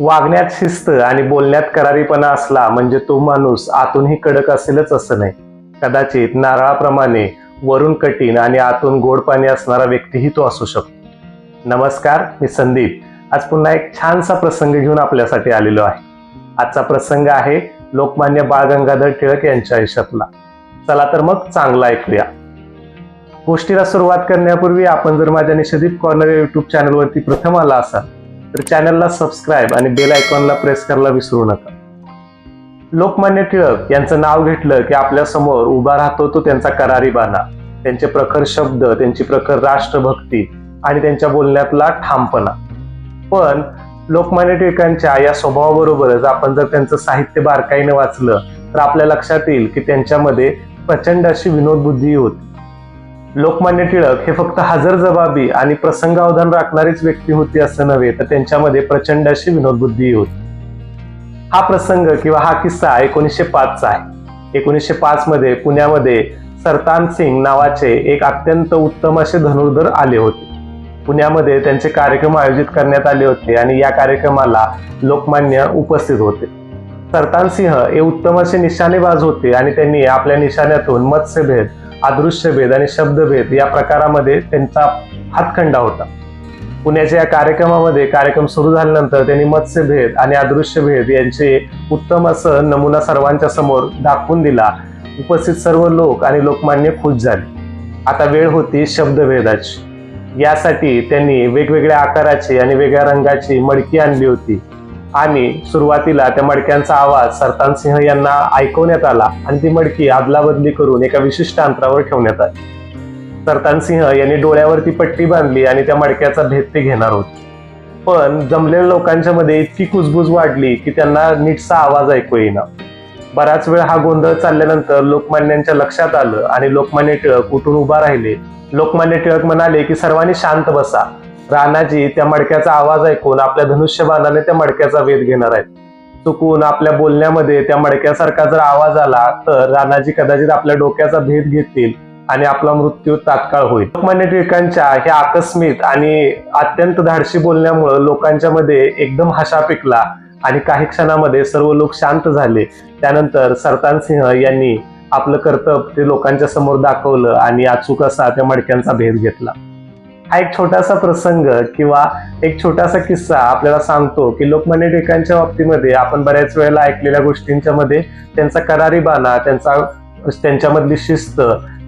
वागण्यात शिस्त आणि बोलण्यात करारीपणा असला म्हणजे तो माणूस आतूनही कडक असेलच असं नाही. कदाचित नारळाप्रमाणे वरून कठीण आणि आतून गोड पाणी असणारा व्यक्तीही तो असू शकतो. नमस्कार मी संदीप. आज पुन्हा एक छानसा प्रसंग घेऊन आपल्यासाठी आलेलो आहे. आजचा प्रसंग आहे लोकमान्य बाळ गंगाधर टिळक यांच्या आयुष्यातला. चला तर मग चांगला ऐकूया. गोष्टीला सुरुवात करण्यापूर्वी आपण जर माझ्या निषेधित कॉर्नर युट्यूब चॅनलवरती प्रथम आला असाल तर चॅनलला सबस्क्राईब आणि बेल आयकॉनला प्रेस करायला विसरू नका. लोकमान्य टिळक यांचं नाव घेतलं की आपल्यासमोर उभा राहतो तो त्यांचा करारी बाणा. त्यांचे प्रखर शब्द त्यांची प्रखर राष्ट्रभक्ती आणि त्यांच्या बोलण्यातला ठामपणा. पण लोकमान्य टिळकांच्या या स्वभावाबरोबरच आपण जर त्यांचं साहित्य बारकाईने वाचलं तर आपल्या लक्षात येईल की त्यांच्यामध्ये प्रचंड अशी विनोदबुद्धी होती. लोकमान्य टिळक हे फक्त हजर जबाबी आणि प्रसंगावधान राखणारीच व्यक्ती होती असं नव्हे तर त्यांच्यामध्ये प्रचंड अशी विनोदबुद्धी होती. हा प्रसंग किंवा हा किस्सा एकोणीसशे पाचचा आहे. एकोणीसशे पाच मध्ये पुण्यामध्ये सरतान सिंग नावाचे एक अत्यंत उत्तम असे धनुर्धर आले होते. पुण्यामध्ये त्यांचे कार्यक्रम आयोजित करण्यात आले होते आणि या कार्यक्रमाला लोकमान्य उपस्थित होते. सरतान सिंह हे उत्तम असे निशाणेबाज होते आणि त्यांनी आपल्या निशाण्यातून मत्स्यभेद अदृश्यभेद आणि शब्दभेद या प्रकारामध्ये त्यांचा हातखंडा होता. पुण्याच्या या कार्यक्रमामध्ये कार्यक्रम सुरू झाल्यानंतर त्यांनी मत्स्यभेद आणि अदृश्यभेद यांचे उत्तम असं नमुना सर्वांच्या समोर दाखवून दिला. उपस्थित सर्व लोक आणि लोकमान्य खुश झाले. आता वेळ होती शब्दभेदाची. यासाठी त्यांनी वेगवेगळ्या आकाराची आणि वेगळ्या रंगाची मडकी आणली होती. आणि सुरुवातीला त्या मडक्यांचा आवाज सरतान सिंह यांना ऐकवण्यात आला आणि ती मडकी अदलाबदली करून एका विशिष्ट अंतरावर ठेवण्यात आली. सरतान सिंह यांनी डोळ्यावरती पट्टी बांधली आणि त्या मडक्याचा भेद ते घेणार होते. पण जमलेल्या लोकांच्या मध्ये इतकी कुजबुज वाढली की त्यांना नीटसा आवाज ऐकू येईना. बराच वेळ हा गोंधळ चालल्यानंतर लोकमान्यांच्या लक्षात आलं आणि लोकमान्य टिळक उठून उभा राहिले. लोकमान्य टिळक म्हणाले की सर्वांनी शांत बसा. राणाजी त्या मडक्याचा आवाज ऐकून आपल्या धनुष्यबाणाने त्या मडक्याचा वेध घेणार आहेत. चुकून आपल्या बोलण्यामध्ये त्या मडक्यासारखा जर आवाज आला तर राणाजी कदाचित आपल्या डोक्याचा भेद घेतील आणि आपला मृत्यू तात्काळ होईल. लोकमान्य टिळकांच्या हे आकस्मित आणि अत्यंत धाडशी बोलण्यामुळे लोकांच्या मध्ये एकदम हशा पिकला आणि काही क्षणामध्ये सर्व लोक शांत झाले. त्यानंतर सरतान सिंह यांनी आपलं कर्तव्य ते लोकांच्या समोर दाखवलं आणि अचूक असा त्या मडक्यांचा भेद घेतला. हा एक छोटासा प्रसंग किंवा एक छोटासा किस्सा आपल्याला सांगतो की लोकमान्य टिळकांच्या बाबतीमध्ये आपण बऱ्याच वेळेला ऐकलेल्या गोष्टींच्या मध्ये त्यांचा करारी बाणा त्यांचा त्यांच्यामधली शिस्त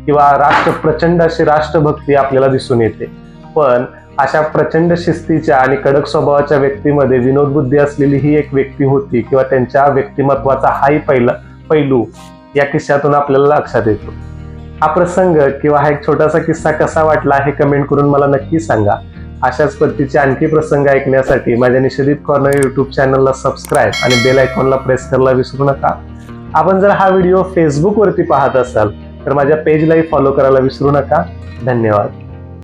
किंवा राष्ट्र प्रचंड अशी राष्ट्रभक्ती आपल्याला दिसून येते. पण अशा प्रचंड शिस्तीच्या आणि कडक स्वभावाच्या व्यक्तीमध्ये विनोदबुद्धी असलेली ही एक व्यक्ती होती किंवा त्यांच्या व्यक्तिमत्वाचा हाही पहिला पैलू या किस्स्यातून आपल्याला लक्षात येतो. हा प्रसंग किंवा हा एक छोटासा किस्सा कसा वाटला हे कमेंट करून मला नक्की सांगा. अशाच पद्धतीचे आणखी प्रसंग ऐकण्यासाठी माझ्या निषेधित कॉर्नर युट्यूब चॅनलला सबस्क्राईब आणि बेल आयकॉनला प्रेस करायला विसरू नका. आपण जर हा व्हिडिओ फेसबुकवरती पाहत असाल तर माझ्या पेजलाही फॉलो करायला विसरू नका. धन्यवाद.